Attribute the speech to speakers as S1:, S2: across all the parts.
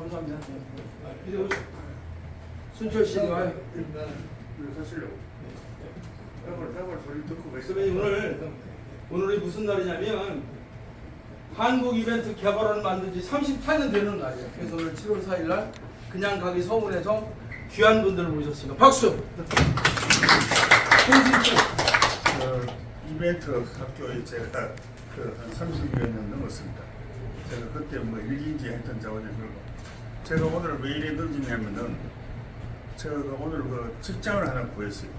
S1: 감사합니다. 이리 오십시오. 순철 씨 와요.
S2: 이거 사실요. 따발 따발 소리 듣고 왜
S1: 선배님 오늘 오늘이 무슨 날이냐면 한국 이벤트 개발을 만든 지 34년 되는 날이에요. 그래서 오늘 7월 4일 날 그냥 가기 서울에서 귀한 분들을 모셨습니다. 박수.
S2: 그 이벤트 학교에 제가 그 한 30여 년 넘었습니다. 제가 그때 뭐 일인지 했던 자원이 그러고 제가 오늘 왜 이래 늦었냐면은 제가 오늘 그 직장을 하나 구했어요.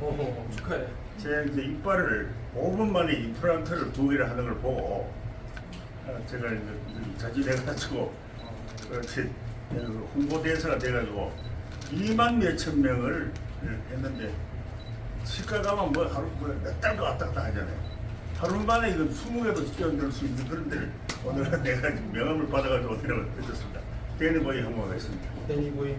S1: 오호 축하해.
S2: 제 이제 이빨을 5분 만에 임플란트를 두 개를 하는 걸 보고 아, 제가 이제 자진해가지고 그렇지 홍보대사가 돼가지고 2만 몇천 명을 했는데 치과 가면 뭐 하루 뭐몇 달도 왔다 갔다 하잖아요. 하루 만에 이거 20개도 뛰어들 수 있는 그런 데를 오늘은 내가 명함을 받아가지고 오늘은 해줬습니다. 데니보이 한번 하겠습니다.
S1: 데니보이.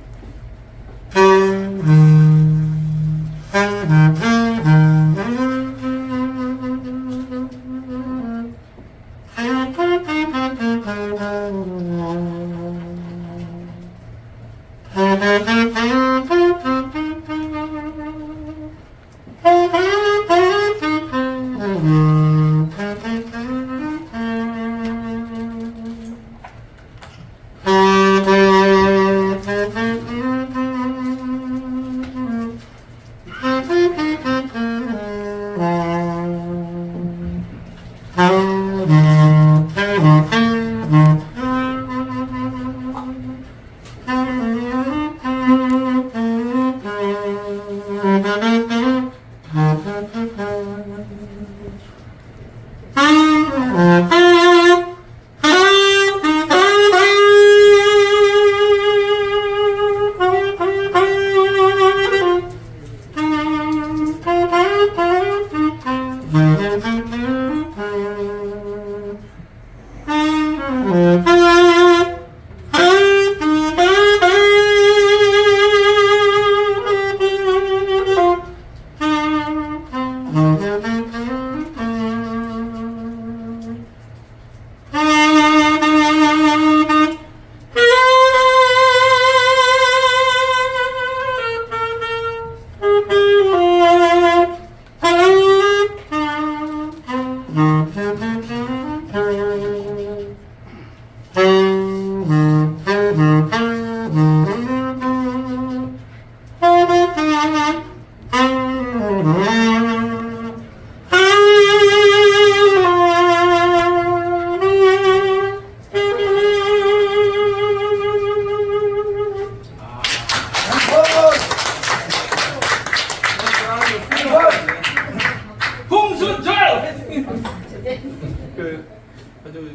S1: 홍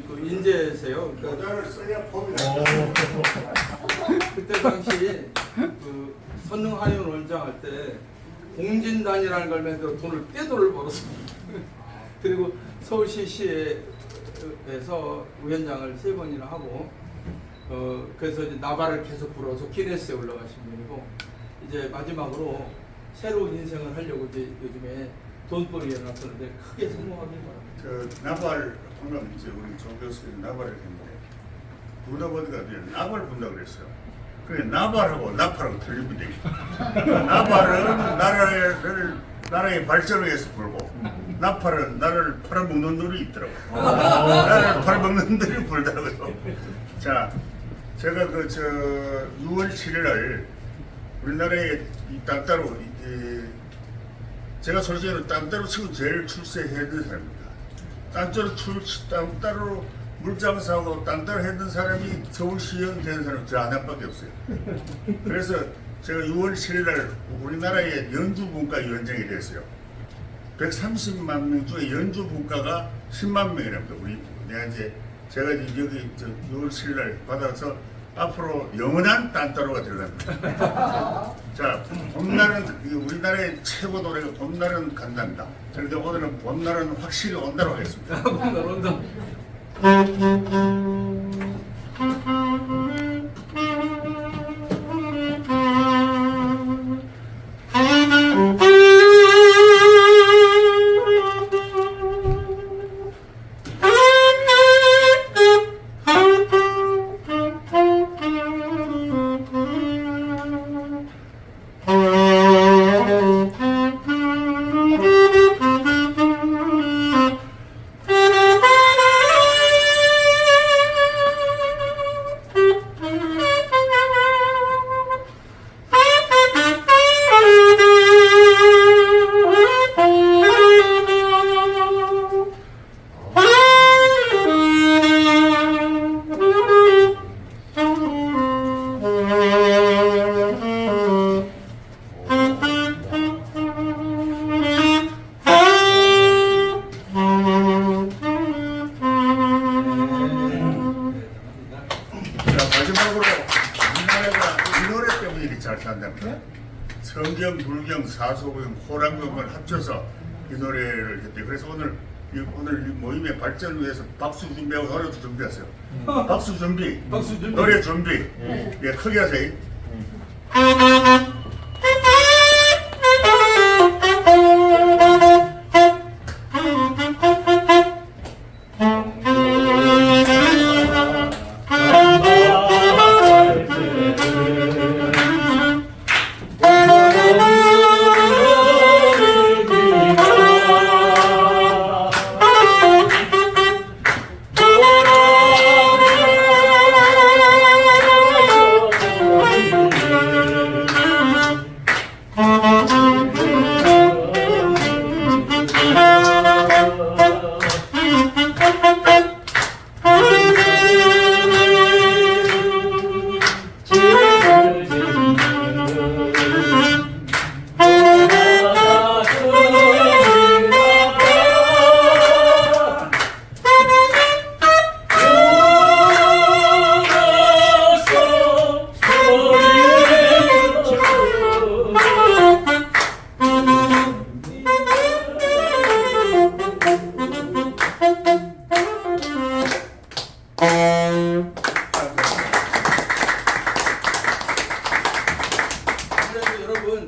S1: 그 인재세요. 그
S2: 모자를 써야 폼이
S1: 그때 당시 그 선릉 한의원 원장 할 때 공진단이라는 걸 맨서 돈을 떼돈을 벌었습니다. 그리고 서울시 시에서 위원장을 세 번이나 하고 어 그래서 이제 나발을 계속 불어서 기네스에 올라가신 분이고 이제 마지막으로 새로운 인생을 하려고 이제 요즘에 돈벌이에 나섰는데 크게 성공하길 바랍니다.
S2: 저 나발 방금 이제 우리 조 교수님 나발을 했는데 부다 보니까 나발 분다 그랬어요. 그래 나발하고 나팔하고 틀립니다. 나발은 나라를 나라의 발전을 위해서 불고 나팔은 나라를 팔아먹는 놈이 있더라고. 나라를 팔아먹는 놈이 불더라고요. 자, 제가 그 저 6월 7일 날 우리나라에 이 땅따로 이, 이, 제가 솔직히 땅따로 치고 제일 되는 사람입니다. 땅따로 출 땅따로 물장사하고 땅따로 했던 사람이 서울시의원 된 사람 저 하나밖에 없어요. 그래서 제가 6월 7일 날 우리나라의 연주분과위원장이 됐어요. 130만 명 중에 연주분과가 10만 명이랍니다. 우리 내가 이제 제가 이제 여기 저 6월 7일 날 받아서 앞으로 영원한 딴따로가 들어갑니다. 자, 봄날은 이 우리나라의 최고 노래가 봄날은 간답니다. 그런데 오늘은 봄날은 확실히 온다로 하겠습니다.
S1: 온다 온다.
S2: 마지막으로 우리나라가 이 노래 때문에 이렇게 잘 산답니다. 성경, 불경, 사소경, 호랑경을 합쳐서 이 노래를 했대. 그래서 오늘 이, 오늘 이 모임의 발전을 위해서 박수 준비하고 노래도 준비하세요. 박수 준비.
S1: 박수 준비.
S2: 노래 준비. 예, 크게 하세요.